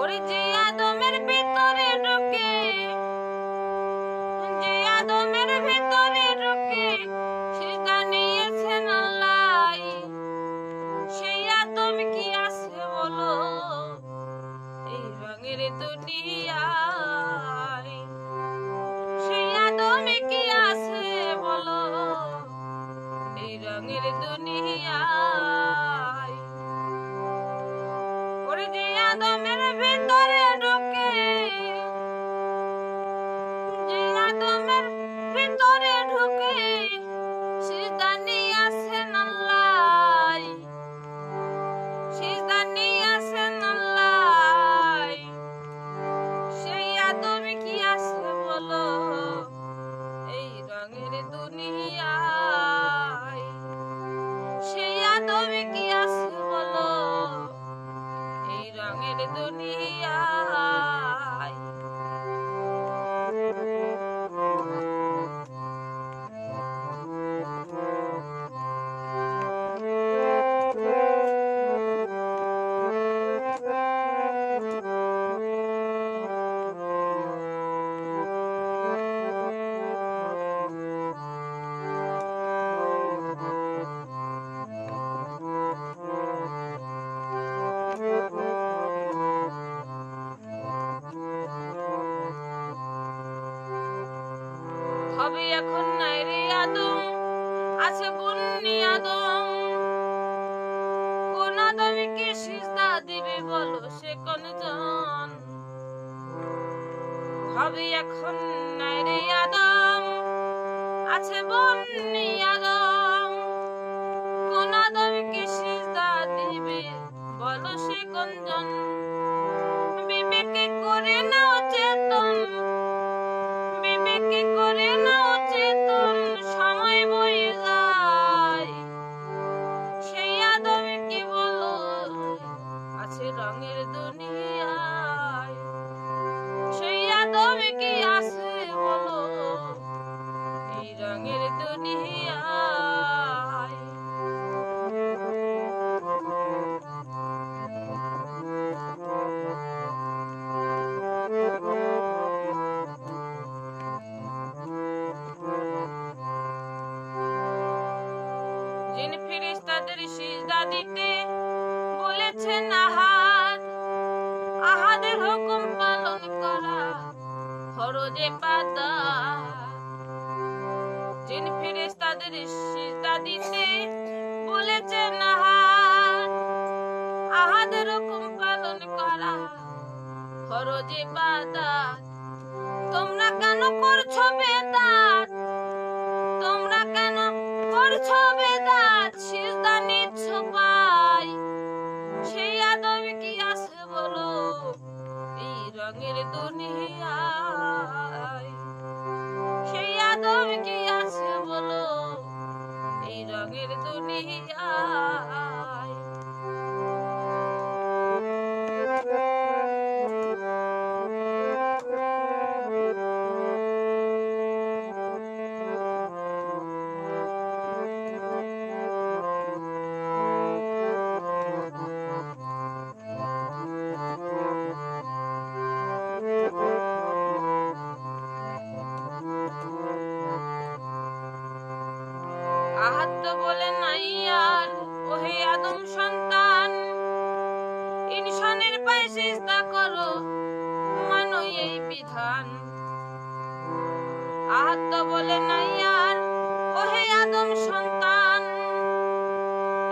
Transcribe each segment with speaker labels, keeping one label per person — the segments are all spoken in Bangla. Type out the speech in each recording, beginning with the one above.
Speaker 1: ওরে যে আদমের ভিতরে ঢুকে, যে আদমের ভিতরে ঢুকে সিজদা নিয়েছেন আল্লাহ। সেই আদম কি আছে বলো? এই রঙের দুনিয়ায় সেই আদম কি আছে বলো? এই রঙের দুনিয়ায় আদমের ভিতরে ঢুকে সিজদা নিয়েছেন আল্লাহ নিয়েছেন আল্লাহ সেই কি আছে বলো? এই রঙের দুনিয়ায়। সেই আদমে কি আছে বলো? এই রঙের দুনিয়ায়। হবে এখন নাই রে আদম, আছে বন্নি আদম। কোন আদমকে সিজদা দিবে বলো সে কোন জন হবে এখন নাই রে আদম, আছে বন্নি আদম। কোন আদমকে সিজদা দিবে বলো সে কোন জন রঙের দুনিয়ায়। যিনি ফেরেশতাদের সিজদা দিতে বলেছেন আহাদ আহাদের হুকুম পালন করা ফরজে পাতা যিনি ফেরেশতাদের সিজদা দিতে বলেছেন আহাদ আহাদের হুকুম পালন করা ফরজে পাতা তোমরা কেন করছ বেদাত? তোমরা কেন করছ বেদাত রঙের সিজদা করো মানো এই বিধান আহাত বলে নাই আর ওহে আদম সন্তান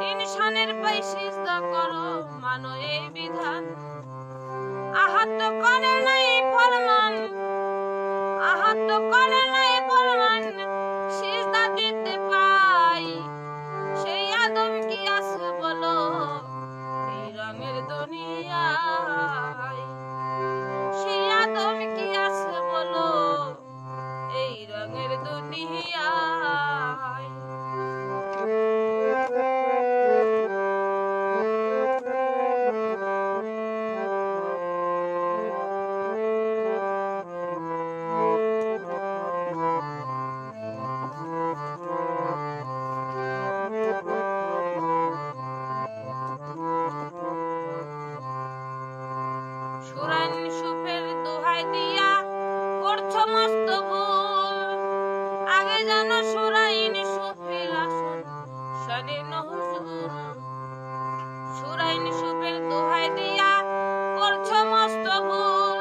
Speaker 1: ইনসানের পায়ে সিজদা করো মানো এই বিধান আহাত করে নাই ফরমান আহাত করে নাই রঙের করে নহসুর সুরাইন সুপের দোহাই দিয়া করছ মস্ত ভুল।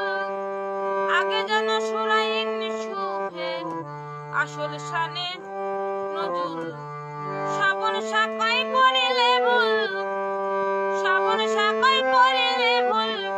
Speaker 1: আগে যেন করিলে ভুল। শ্রাবণ সাকাই করিলে ভুল।